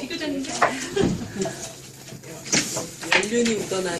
비교됐는데. 연륜이 묻어나는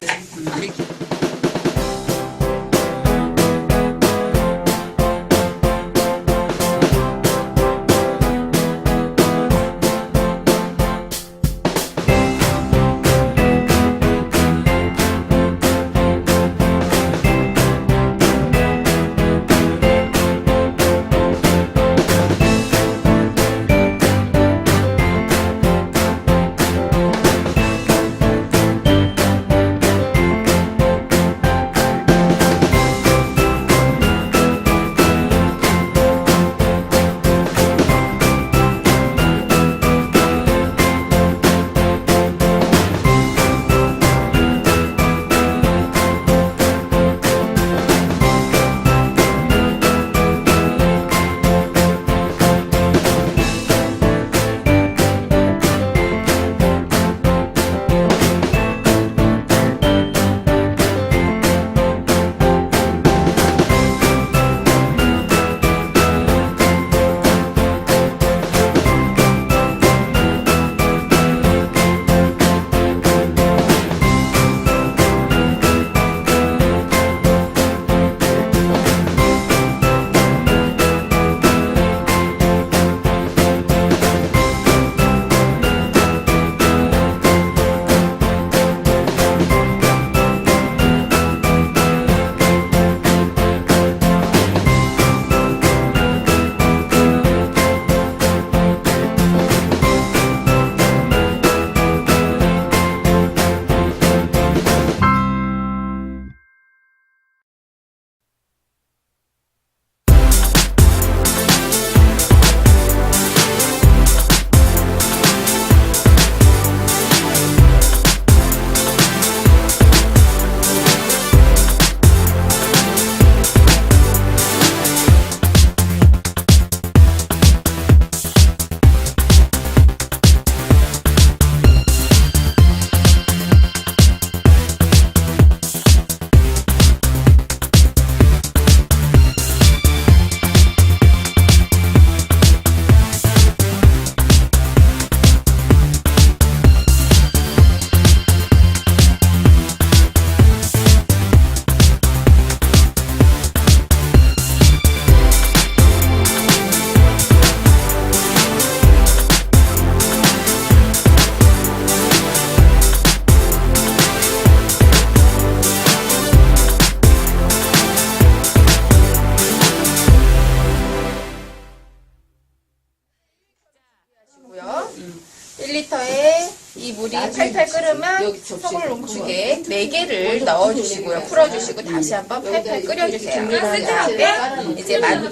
끓으면 소금 농축에 4개를 넣어주시고요. 풀어주시고 다시 한번 팔팔 끓여주세요. 그다음에 이제 만두,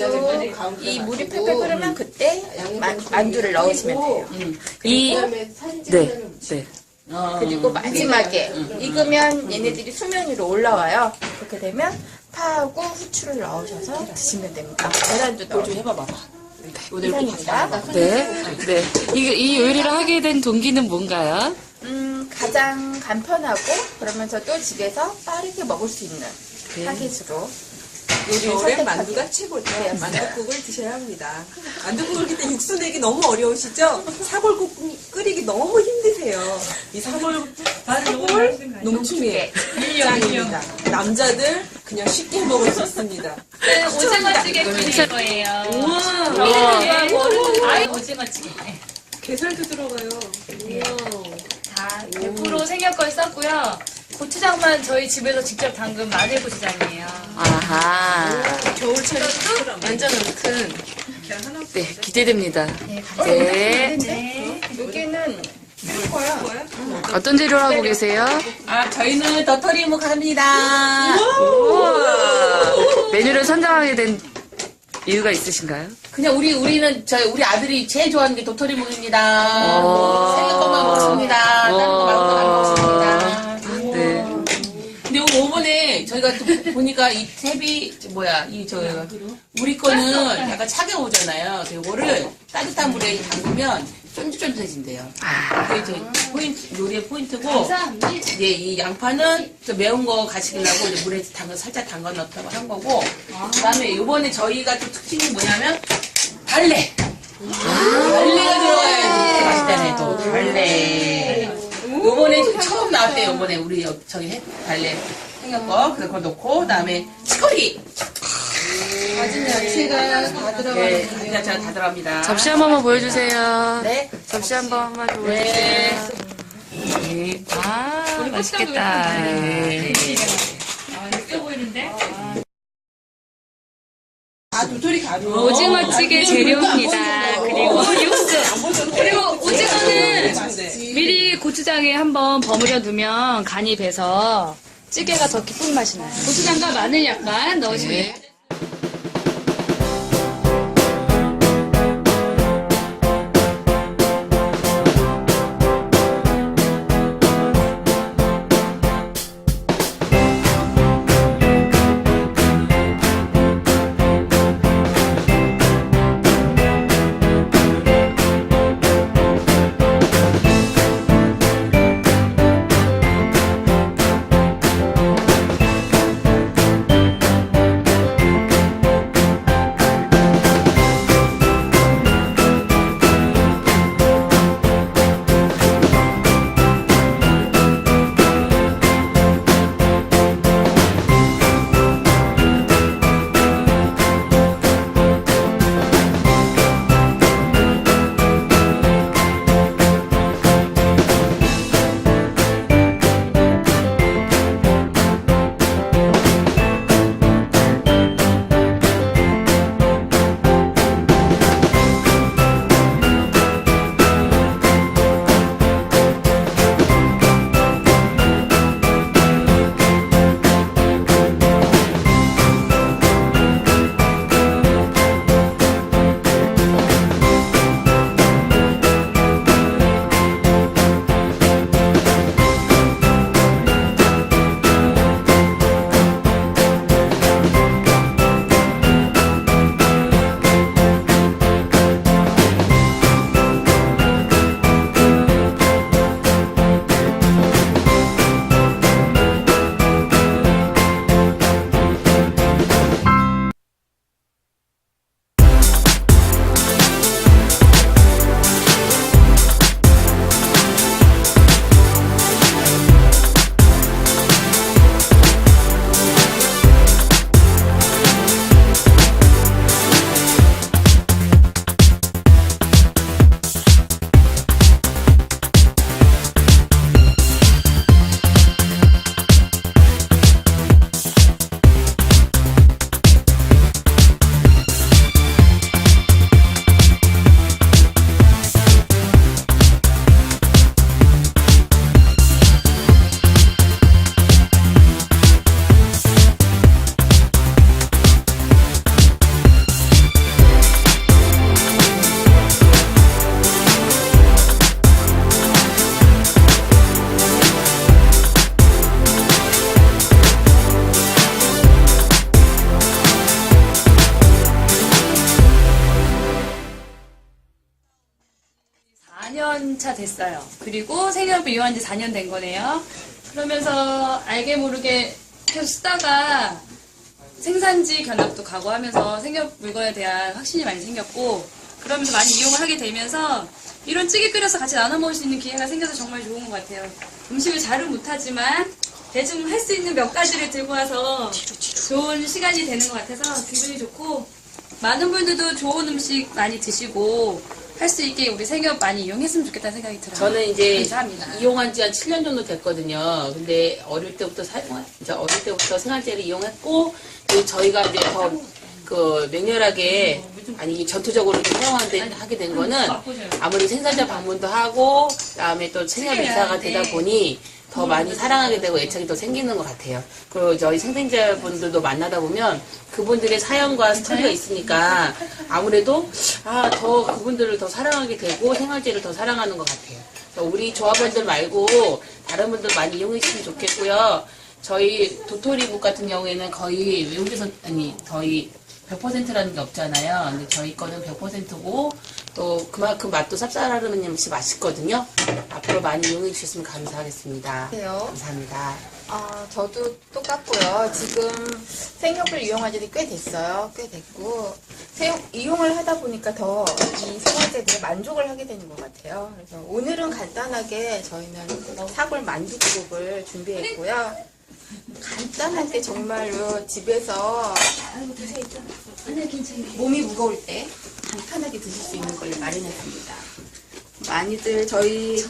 이 물이 팔팔 끓으면 그때 만, 만두를 넣으시면 돼요. 이, 네, 네. 그리고 마지막에 익으면 얘네들이 수면 위로 올라와요. 그렇게 되면 파하고 후추를 넣으셔서 드시면 됩니다. 계란도 넣어 좀 해봐봐. 이상입니다. 네, 네. 이, 이 요리를 하게 된 동기는 뭔가요? 음, 가장 간편하고 그러면서도 집에서 빠르게 먹을 수 있는 타깃으로 요리를 만두가 최고죠. 만두국을 드셔야 합니다. 만두국을 끓일 때 육수 내기 너무 어려우시죠? 사골국 끓이기 너무 힘드세요. 이 사골, 사골 농축의 짱입니다. 남자들 그냥 쉽게 먹을 수 있습니다. 오징어찌개 끓일 거예요. 아이 오징어찌개. 게살도 들어가요. 다 100% 생약걸 썼고요. 고추장만 저희 집에서 직접 담근 마늘 고추장이에요. 아하. 겨울철에 완전 큰 네, 기대됩니다. 네, 네. 네. 여기는 어떤 재료를 하고 계세요? 아, 저희는 더터리묵 합니다. 메뉴를 선정하게 된 이유가 있으신가요? 그냥 우리, 우리는, 저희, 우리 아들이 제일 좋아하는 게 도토리묵입니다. 오. 생일 것만 먹습니다. 다른 거 말고는 안 먹습니다. 네. 근데 오늘 오번에 저희가 또 보니까 이 탭이 저 뭐야 이 저 우리 거는 약간 차가우잖아요. 그래서 이거를 따뜻한 물에 담그면 쫀득쫀득해진대요. 그게 저희 포인트, 요리의 포인트고, 감사합니다. 이제 이 양파는 저 매운 거 가시려고 이제 물에 담가, 살짝 담가 넣다고 한 거고, 그 다음에 요번에 저희가 또 특징이 뭐냐면, 달래! 달래가 들어가야지 이렇게 맛있다네, 또. 달래. 요번에 처음 나왔대요, 요번에 우리 여- 저기 해- 달래 생겼 거. 그거 넣고, 그 다음에 치커리! 가진 야채가 다 네, 다 들어갑니다. 접시 한 번만 보여주세요. 네. 접시 한 번만 네. 보여주세요. 네. 아, 맛있겠다. 네. 아, 느껴 보이는데? 아, 도토리 가루. 오징어찌개 재료입니다. 그리고 육수. 그리고 오징어는 미리 고추장에 한번 버무려 두면 간이 배서 찌개가 더 깊은 맛이 나요. 고추장과 마늘 약간 넣으시면 돼요. 2차 됐어요. 그리고 생협을 이용한 지 4년 된 거네요. 그러면서 알게 모르게 계속 쓰다가 생산지 견학도 가고 하면서 생협 물건에 대한 확신이 많이 생겼고 그러면서 많이 이용을 하게 되면서 이런 찌개 끓여서 같이 나눠 먹을 수 있는 기회가 생겨서 정말 좋은 것 같아요. 음식을 잘은 못하지만 대충 할 수 있는 몇 가지를 들고 와서 좋은 시간이 되는 것 같아서 기분이 좋고 많은 분들도 좋은 음식 많이 드시고 할 수 있게 우리 생협 많이 이용했으면 좋겠다는 생각이 들어요. 저는 이제 감사합니다. 이용한 지 한 7년 정도 됐거든요. 근데 어릴 때부터 사용, 이제 어릴 때부터 생활제를 이용했고, 그리고 저희가 이제 더 그 맹렬하게 아니 전투적으로 좀 사용하게 하게 된 거는 아무리 생산자 방문도 하고 그다음에 또 생활 이사가 되다 보니 더 많이 사랑하게 되고 애착이 더 생기는 것 같아요. 그리고 저희 생생자분들도 만나다 보면 그분들의 사연과 스토리가 있으니까 아무래도 아 더 그분들을 더 사랑하게 되고 생활제를 더 사랑하는 것 같아요. 우리 조합원들 말고 다른 분들 많이 이용했으면 좋겠고요. 저희 도토리북 같은 경우에는 거의 외국에서 아니 저희 100%라는 게 없잖아요. 근데 저희 거는 100%고 또 그만큼 맛도 쌉싸름하면서 맛있거든요. 앞으로 많이 이용해 주셨으면 감사하겠습니다. 그래요? 감사합니다. 아, 저도 똑같고요. 지금 생육을 이용한 지는 꽤 됐어요. 꽤 됐고, 생육 이용을 하다 보니까 더 이 생활제들에 만족을 하게 되는 것 같아요. 그래서 오늘은 간단하게 저희는 사골 만두국을 준비했고요. 간단하게 정말로 집에서 몸이 무거울 때 간편하게 드실 수 있는 걸 마련했습니다. 많이들 저희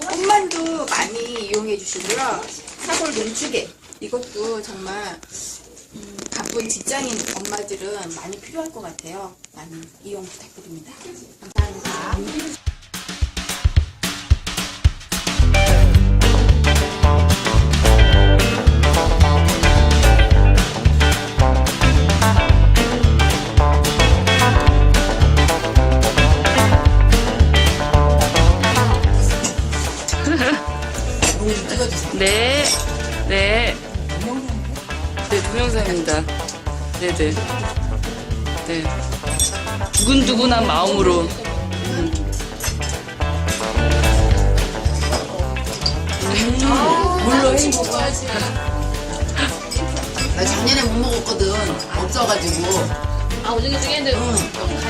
꽃만두 많이 이용해 주시고요. 사골 농축에 이것도 정말 음, 바쁜 직장인 엄마들은 많이 필요할 것 같아요. 많이 이용 부탁드립니다. 감사합니다. 네, 네. 네, 동영상입니다. 네네. 네. 두근두근한 마음으로. 나 작년에 못 먹었거든. 없어가지고. 아 오징어 중에는 너무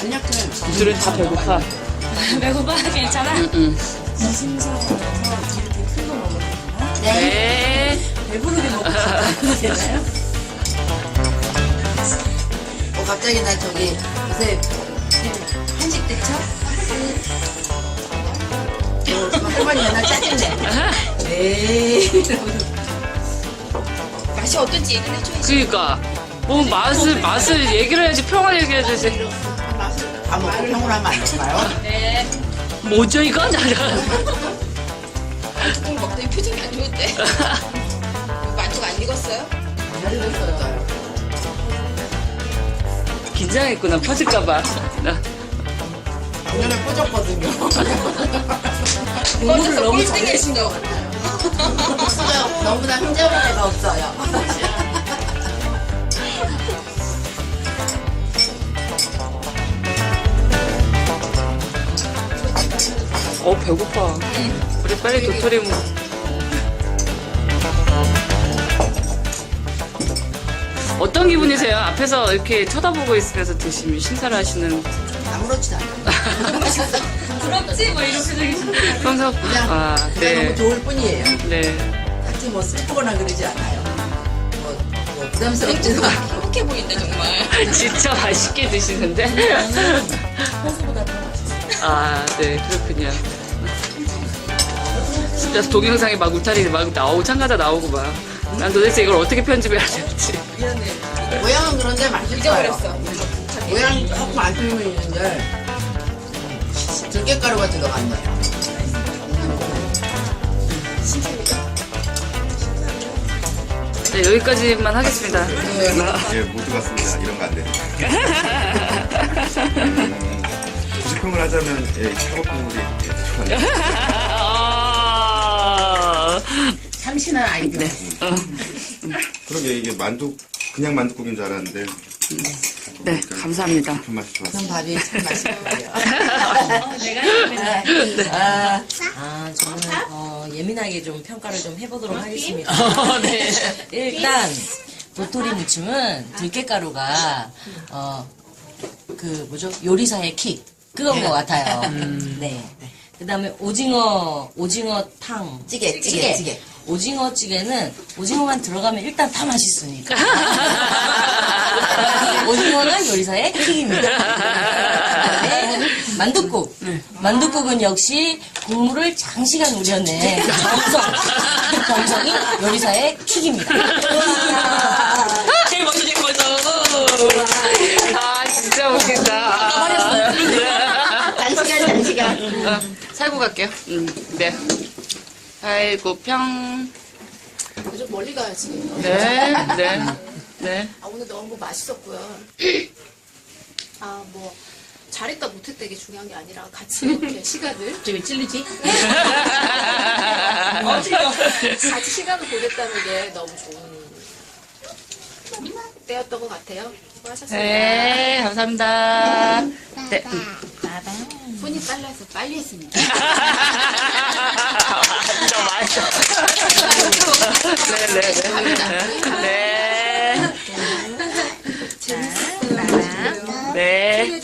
둘은 다 배고파. 배고파 괜찮아? 응. 네. 어, 갑자기 나 저기 요새 한식 대처? 어, 할머니 맨날 짜증내. 네. 맛이 어떤지 얘기를 해줘야지. 그니까. 뭐 맛을, 맛을 얘기를 해야지, 평을 얘기해야지. 맛 먹고 평을 하면 안 될까요? 네. 뭐죠, 이건? 만두국 먹더니 표정이 안 좋은데. 만두가 안 익었어요? 긴장했구나, 퍼질까봐. 작년에 꽂았거든요. 국물을 너무 잘내신 거 없어요. 너무나 흠잡을 데가 없어요. 어, 배고파. 우리 빨리 도토리 먹. 어떤 기분이세요? 앞에서 이렇게 쳐다보고 있으면서 드시면 심사를 하시는 아무렇지도 않아요. 부럽지? 뭐 이런 표정이. 평소 그냥, 아, 그냥 네. 너무 좋을 뿐이에요. 네. 딱히 뭐 슬프거나 그러지 않아요. 뭐, 뭐 부담스럽지도 않고. 행복해 보인다 정말. 진짜 맛있게 드시는데. 아, 네, 그렇군요. 진짜 동영상에 막 울타리 막 나오고 참가자 나오고 막. 난 도대체 이걸 어떻게 편집해야 될지. 모양은 그런데 맛있어요. 잊어버렸어. 모양 조금 안 틀리면 있는데 들깨가루가 들어갔네요. 네, 여기까지만 하겠습니다. 예, 모두 같습니다. 이런 거안 부식 평을 하자면, 예, 차고 국물이 예, 좋아요. 아, 참신한 아이디어. 그러게 이게 만두, 그냥 만두국인 줄 알았는데. 네, 감사합니다. 그 맛이 좋았어요. 전 밥이 참 맛있고요. 내가 했는데. 아, 아, 저는 어, 예민하게 좀 평가를 좀 해보도록 하겠습니다. 네. 일단 도토리 무침은 들깨가루가 어, 그 뭐죠 요리사의 킥 그건 것 같아요. 네. 그다음에 오징어 오징어 탕 찌개, 찌개, 찌개. 오징어 찌개는 오징어만 들어가면 일단 다 맛있으니까. 오징어가 요리사의 킥입니다. 그다음에 만둣국. 만둣국은 역시 국물을 장시간 우려낸 정성. 정성이 요리사의 킥입니다. 어, 살고 갈게요. 음, 네. 살고평. 좀 멀리 가야지. 네, 네, 네. 아, 오늘 너무 맛있었고요. 아, 뭐, 잘했다 못했다 이게 중요한 게 아니라 같이 이렇게 시간을 저기 찔리지? 같이 시간을 보냈다는 게 너무 좋은 때였던 것 같아요. 수고하셨습니다. 네, 감사합니다. 네. 손이 빨라서 빨리 했습니다. 진짜 맛있어. 네네 네. 네. 네.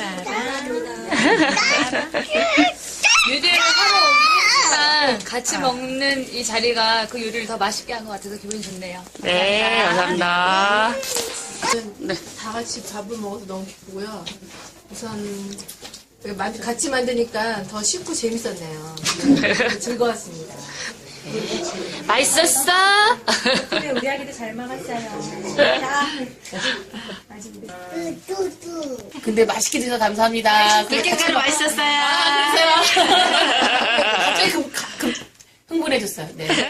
요리를 하러 오긴 했지만 같이 먹는 이 자리가 그 요리를 더 맛있게 한 것 같아서 기분이 좋네요. 네, 감사합니다. 네. 다 같이 밥을 먹어서 너무 기쁘고요. 우선 같이 만드니까 더 쉽고 재밌었네요. 즐거웠습니다. 맛있었어? 네, 우리 아기도 잘 먹었어요. 근데 맛있게 드셔서 감사합니다. 그렇게 맛있었어요. 갑자기 그, 그, 흥분해졌어요. 네.